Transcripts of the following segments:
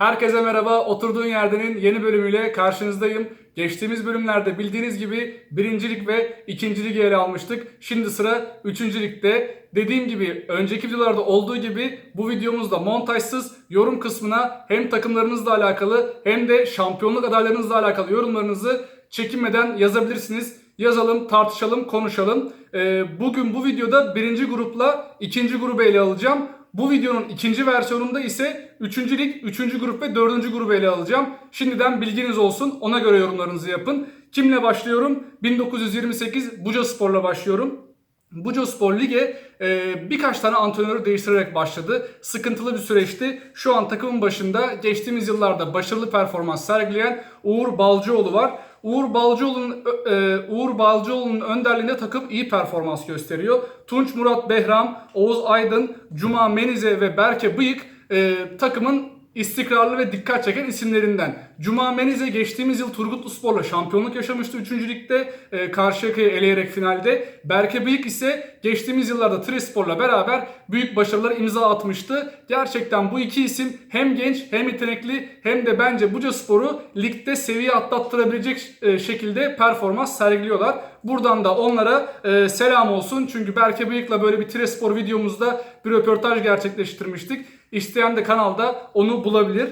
Herkese merhaba. Oturduğun yerdenin yeni bölümüyle karşınızdayım. Geçtiğimiz bölümlerde bildiğiniz gibi birincilik ve ikincilik ele almıştık. Şimdi sıra üçüncülükte. Dediğim gibi önceki videolarda olduğu gibi bu videomuzda montajsız yorum kısmına hem takımlarınızla alakalı hem de şampiyonluk adaylarınızla alakalı yorumlarınızı çekinmeden yazabilirsiniz. Yazalım, tartışalım, konuşalım. Ee, bugün bu videoda birinci grupla ikinci grubu ele alacağım. Bu videonun ikinci versiyonunda ise 3. lig, 3. grup ve 4. grubu ele alacağım. Şimdiden bilginiz olsun. Ona göre yorumlarınızı yapın. Kimle başlıyorum? 1928 Buca Spor'la başlıyorum. Buca Spor Lig'e e, birkaç tane antrenörü değiştirerek başladı. Sıkıntılı bir süreçti. Şu an takımın başında geçtiğimiz yıllarda başarılı performans sergileyen Uğur Balcıoğlu var. Uğur Balcıoğlu'nun e, Uğur Balcıoğlu'nun önderliğinde takım iyi performans gösteriyor. Tunç Murat Behram, Oğuz Aydın, Cuma Menize ve Berke Bıyık e, takımın istikrarlı ve dikkat çeken isimlerinden. Cuma Menize geçtiğimiz yıl Turgutlu Spor'la şampiyonluk yaşamıştı 3. ligde e, Karşıyaka'yı eleyerek finalde. Berke Bıyık ise geçtiğimiz yıllarda Trispor'la beraber büyük başarılar imza atmıştı. Gerçekten bu iki isim hem genç hem yetenekli hem de bence Buca Spor'u ligde seviye atlattırabilecek e, şekilde performans sergiliyorlar. Buradan da onlara e, selam olsun. Çünkü Berke Bıyık'la böyle bir Trispor videomuzda bir röportaj gerçekleştirmiştik. İsteyen de kanalda onu bulabilir.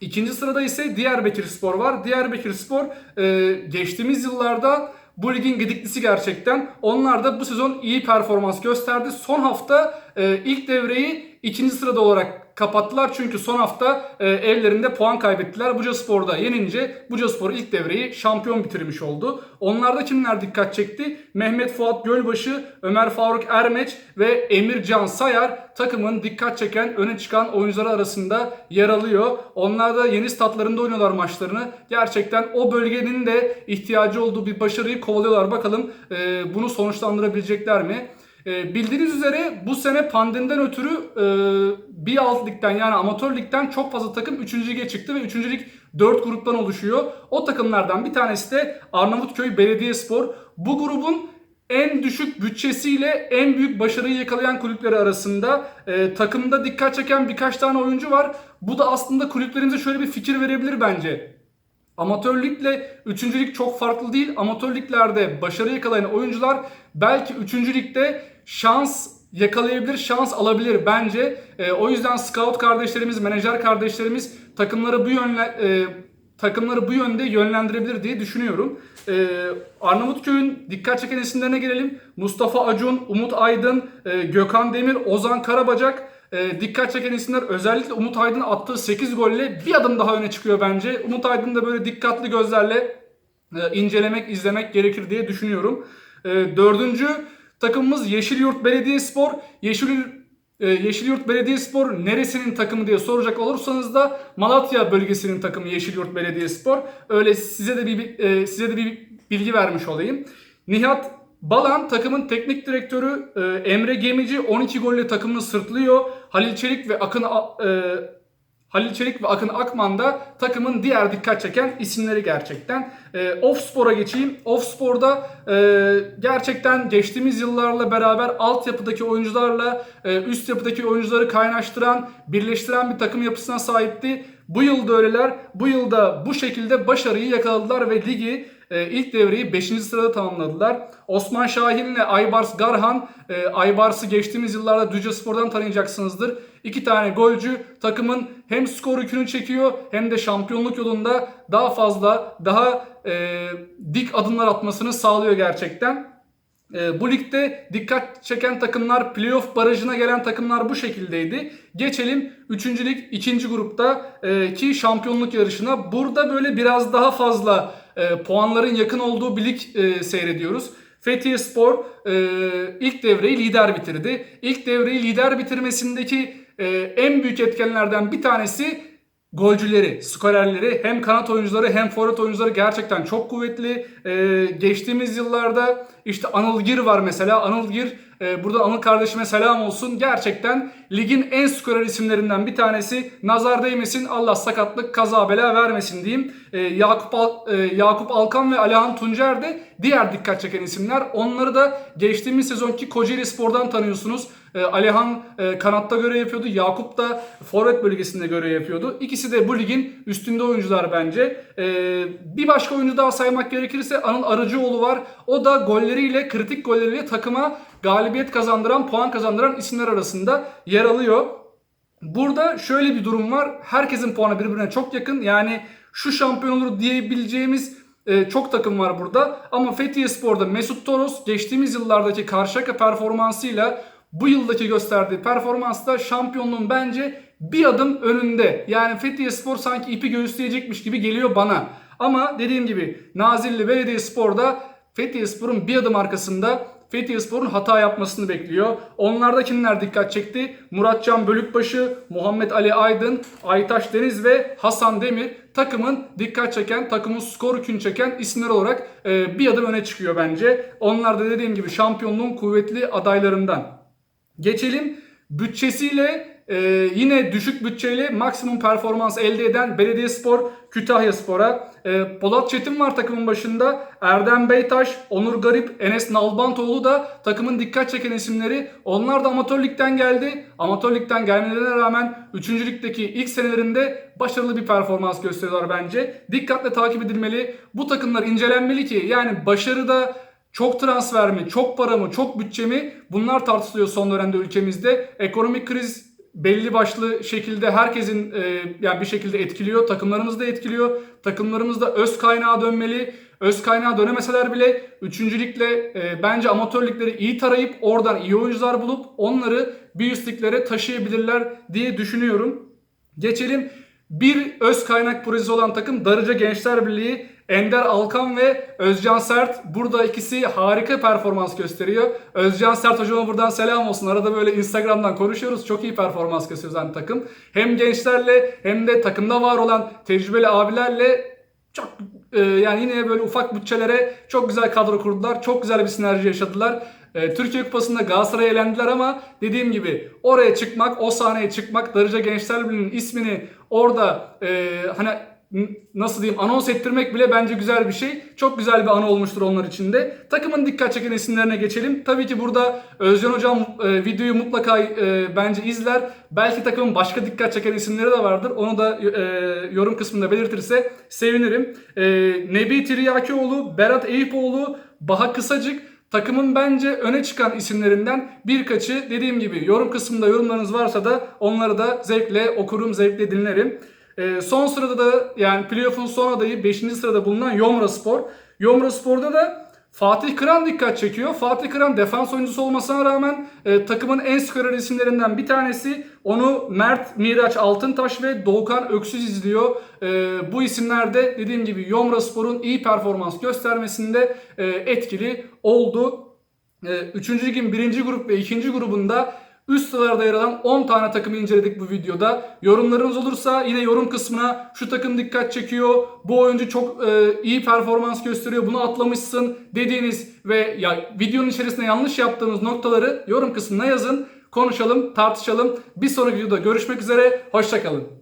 İkinci sırada ise Diyarbakır Spor var. Diyarbakır Spor e, geçtiğimiz yıllarda bu ligin gidiklisi gerçekten. Onlar da bu sezon iyi performans gösterdi. Son hafta e, ilk devreyi ikinci sırada olarak kapattılar. Çünkü son hafta e, evlerinde puan kaybettiler. Buca Spor'da yenince Buca Spor ilk devreyi şampiyon bitirmiş oldu. Onlarda kimler dikkat çekti? Mehmet Fuat Gölbaşı, Ömer Faruk Ermeç ve Emir Can Sayar takımın dikkat çeken öne çıkan oyuncuları arasında yer alıyor. Onlar da yeni statlarında oynuyorlar maçlarını. Gerçekten o bölgenin de ihtiyacı olduğu bir başarıyı kovalıyorlar. Bakalım e, bunu sonuçlandırabilecekler mi? E, bildiğiniz üzere bu sene pandemiden ötürü e, bir alt ligden yani amatör ligden çok fazla takım 3. lige çıktı ve 3. lig 4 gruptan oluşuyor. O takımlardan bir tanesi de Arnavutköy Belediyespor. Bu grubun en düşük bütçesiyle en büyük başarıyı yakalayan kulüpleri arasında e, takımda dikkat çeken birkaç tane oyuncu var. Bu da aslında kulüplerimize şöyle bir fikir verebilir bence. Amatör ligle 3. lig çok farklı değil. Amatör liglerde başarı yakalayan oyuncular belki 3. ligde şans yakalayabilir, şans alabilir bence. E, o yüzden scout kardeşlerimiz, menajer kardeşlerimiz takımları bu yönle e, takımları bu yönde yönlendirebilir diye düşünüyorum. E, Arnavutköy'ün dikkat çeken isimlerine gelelim. Mustafa Acun, Umut Aydın, e, Gökhan Demir, Ozan Karabacak e, dikkat çeken isimler özellikle Umut Aydın attığı 8 golle bir adım daha öne çıkıyor bence. Umut Aydın da böyle dikkatli gözlerle e, incelemek, izlemek gerekir diye düşünüyorum. E, dördüncü takımımız Yeşilyurt Belediyespor. Yeşil e, Yeşilyurt Belediyespor neresinin takımı diye soracak olursanız da Malatya bölgesinin takımı Yeşilyurt Belediyespor. Öyle size de bir e, size de bir bilgi vermiş olayım. Nihat Balan takımın teknik direktörü e, Emre Gemici 12 golle takımını sırtlıyor. Halil Çelik ve Akın Halil Çelik ve Akın Akman da takımın diğer dikkat çeken isimleri gerçekten. E, Offspor'a geçeyim. Offspor'da e, gerçekten geçtiğimiz yıllarla beraber altyapıdaki oyuncularla e, üst yapıdaki oyuncuları kaynaştıran, birleştiren bir takım yapısına sahipti. Bu yıl da öyleler. Bu yılda bu şekilde başarıyı yakaladılar ve ligi e, ilk devreyi 5. sırada tamamladılar. Osman Şahin ile Aybars Garhan, e, Aybars'ı geçtiğimiz yıllarda Düzce Spor'dan tanıyacaksınızdır. İki tane golcü takımın hem skor yükünü çekiyor hem de şampiyonluk yolunda daha fazla, daha e, dik adımlar atmasını sağlıyor gerçekten. E, bu ligde dikkat çeken takımlar, playoff barajına gelen takımlar bu şekildeydi. Geçelim 3. lig 2. grupta e, ki şampiyonluk yarışına. Burada böyle biraz daha fazla e, puanların yakın olduğu bir lig e, seyrediyoruz. Fethiye Spor e, ilk devreyi lider bitirdi. İlk devreyi lider bitirmesindeki e, en büyük etkenlerden bir tanesi golcüleri, skorerleri hem kanat oyuncuları hem forvet oyuncuları gerçekten çok kuvvetli. Ee, geçtiğimiz yıllarda işte Anıl Gir var mesela. Anıl Gir E, burada Anıl kardeşime selam olsun. Gerçekten ligin en skorer isimlerinden bir tanesi. Nazar değmesin. Allah sakatlık kaza bela vermesin diyeyim. E, Yakup Al- e, Yakup Alkan ve Alihan Tuncer de diğer dikkat çeken isimler. Onları da geçtiğimiz sezonki Kocaeli Spor'dan tanıyorsunuz. E, Alihan kanatta görev yapıyordu. Yakup da forvet bölgesinde görev yapıyordu. İkisi de bu ligin üstünde oyuncular bence. Bir başka oyuncu daha saymak gerekirse Anıl Arıcıoğlu var. O da golleriyle, kritik golleriyle takıma galibiyet kazandıran, puan kazandıran isimler arasında yer alıyor. Burada şöyle bir durum var. Herkesin puanı birbirine çok yakın. Yani şu şampiyon olur diyebileceğimiz e, çok takım var burada. Ama Fethiye Spor'da Mesut Toros geçtiğimiz yıllardaki Karşıyaka performansıyla bu yıldaki gösterdiği performansla şampiyonluğun bence bir adım önünde. Yani Fethiye Spor sanki ipi göğüsleyecekmiş gibi geliyor bana. Ama dediğim gibi Nazilli Belediye Spor'da Fethiye Spor'un bir adım arkasında Fethiye Spor'un hata yapmasını bekliyor. Onlarda kimler dikkat çekti? Muratcan Bölükbaşı, Muhammed Ali Aydın, Aytaş Deniz ve Hasan Demir takımın dikkat çeken, takımın skor yükünü çeken isimler olarak e, bir adım öne çıkıyor bence. Onlar da dediğim gibi şampiyonluğun kuvvetli adaylarından. Geçelim bütçesiyle e, yine düşük bütçeyle maksimum performans elde eden Belediyespor Kütahya Spor'a. E, Polat Çetin var takımın başında. Erdem Beytaş, Onur Garip, Enes Nalbantoğlu da takımın dikkat çeken isimleri. Onlar da amatör ligden geldi. Amatör ligden gelmelerine rağmen 3. ligdeki ilk senelerinde başarılı bir performans gösteriyorlar bence. Dikkatle takip edilmeli. Bu takımlar incelenmeli ki yani başarıda çok transfer mi, çok para mı, çok bütçe mi bunlar tartışılıyor son dönemde ülkemizde. Ekonomik kriz belli başlı şekilde herkesin e, yani bir şekilde etkiliyor. Takımlarımızı da etkiliyor. Takımlarımız da öz kaynağa dönmeli. Öz kaynağa dönemeseler bile üçüncülükle e, bence amatör ligleri iyi tarayıp oradan iyi oyuncular bulup onları bir üst liglere taşıyabilirler diye düşünüyorum. Geçelim bir öz kaynak projesi olan takım Darıca Gençler Birliği. Ender Alkan ve Özcan Sert burada ikisi harika performans gösteriyor. Özcan Sert hocama buradan selam olsun. Arada böyle Instagram'dan konuşuyoruz. Çok iyi performans gösteriyor zaten takım. Hem gençlerle hem de takımda var olan tecrübeli abilerle çok e, yani yine böyle ufak bütçelere çok güzel kadro kurdular. Çok güzel bir sinerji yaşadılar. E, Türkiye Kupası'nda Galatasaray'a elendiler ama dediğim gibi oraya çıkmak, o sahneye çıkmak, Darıca Gençler Birliği'nin ismini orada e, hani nasıl diyeyim anons ettirmek bile bence güzel bir şey. Çok güzel bir anı olmuştur onlar için de. Takımın dikkat çeken isimlerine geçelim. Tabii ki burada Özcan Hocam e, videoyu mutlaka e, bence izler. Belki takımın başka dikkat çeken isimleri de vardır. Onu da e, yorum kısmında belirtirse sevinirim. E, Nebi Tiryakioğlu, Berat Eyüpoğlu, Baha Kısacık Takımın bence öne çıkan isimlerinden birkaçı dediğim gibi yorum kısmında yorumlarınız varsa da onları da zevkle okurum, zevkle dinlerim. Ee, son sırada da yani playoff'un son adayı 5. sırada bulunan Yomra Spor. Yomra Spor'da da Fatih Kıran dikkat çekiyor. Fatih Kıran defans oyuncusu olmasına rağmen e, takımın en skorer isimlerinden bir tanesi. Onu Mert Miraç Altıntaş ve Doğukan Öksüz izliyor. E, bu isimler de dediğim gibi Yomra Spor'un iyi performans göstermesinde e, etkili oldu. E, Üçüncü ligin birinci grup ve ikinci grubunda üst sıralarda yer alan 10 tane takımı inceledik bu videoda. Yorumlarınız olursa yine yorum kısmına şu takım dikkat çekiyor, bu oyuncu çok e, iyi performans gösteriyor, bunu atlamışsın dediğiniz ve ya videonun içerisinde yanlış yaptığınız noktaları yorum kısmına yazın. Konuşalım, tartışalım. Bir sonraki videoda görüşmek üzere. Hoşçakalın.